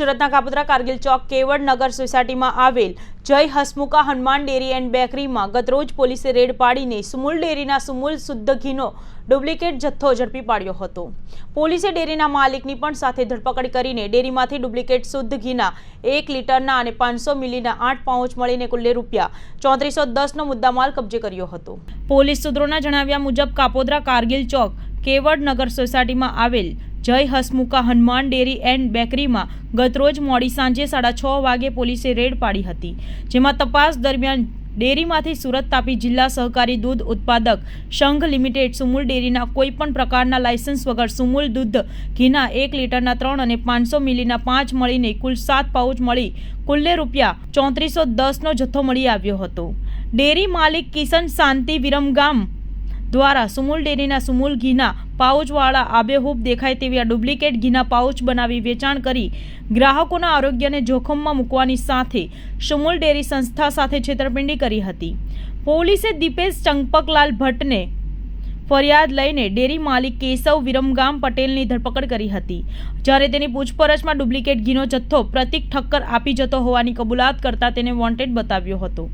સુરતના કાપોદ્રા કારગિલ ચોક કેવડ નગર સોસાયટીમાં આવેલ જય હસમુખા હનુમાન ડેરી એન્ડ બેકરીમાં ગતરોજ પોલીસે રેડ પાડીને સુમૂલ ડેરીના સુમૂલ શુદ્ધ ઘીનો ડુપ્લિકેટ જથ્થો ઝડપી પાડ્યો હતો. પોલીસે ડેરીના માલિકની પણ સાથે ધરપકડ કરીને ડેરીમાંથી ડુપ્લિકેટ શુદ્ધ ઘીના એક લીટરના અને પાંચસો મિલીના આઠ પાઉચ મળીને કુલ્લે રૂપિયા ચોત્રીસો દસનો મુદ્દામાલ કબજે કર્યો હતો. પોલીસ સૂત્રોના જણાવ્યા મુજબ કાપોદ્રા કારગિલ ચોક કેવડ નગર સોસાયટીમાં આવેલ જય હસમુખા હનુમાન ડેરી એન્ડ બેકરીમાં ગતરોજ મોડી સાંજે સાડા છ વાગે પોલીસે રેડ પાડી હતી, જેમાં તપાસ દરમિયાન ડેરીમાંથી સુરત તાપી જિલ્લા સહકારી દૂધ ઉત્પાદક સંઘ લિમિટેડ સુમુલ ડેરીના કોઈપણ પ્રકારના લાયસન્સ વગર સુમૂલ દૂધ ઘીના એક લીટરના ત્રણ અને પાંચસો મિલીના પાંચ મળીને કુલ સાત પાઉચ મળી કુલ્લે રૂપિયા ચોત્રીસો દસનો જથ્થો મળી આવ્યો હતો. ડેરી માલિક કિશન શાંતિ વિરમગામ દ્વારા સુમુલ ડેરીના સુમુલ ઘીના પાઉચવાળા આબેહૂબ દેખાય તેવી આ ડુપ્લિકેટ ઘીના પાઉચ બનાવી વેચાણ કરી ગ્રાહકોના આરોગ્યને જોખમમાં મૂકવાની સાથે સુમુલ ડેરી સંસ્થા સાથે છેતરપિંડી કરી હતી. પોલીસે દીપેશ ચંપકલાલ ભટ્ટને ફરિયાદ લઈને ડેરી માલિક કેશવ વિરમગામ પટેલની ધરપકડ કરી હતી. જ્યારે તેની પૂછપરછમાં ડુપ્લિકેટ ઘીનો જથ્થો પ્રતિક ઠક્કર આપી જતો હોવાની કબૂલાત કરતા તેને વોન્ટેડ બતાવ્યો હતો.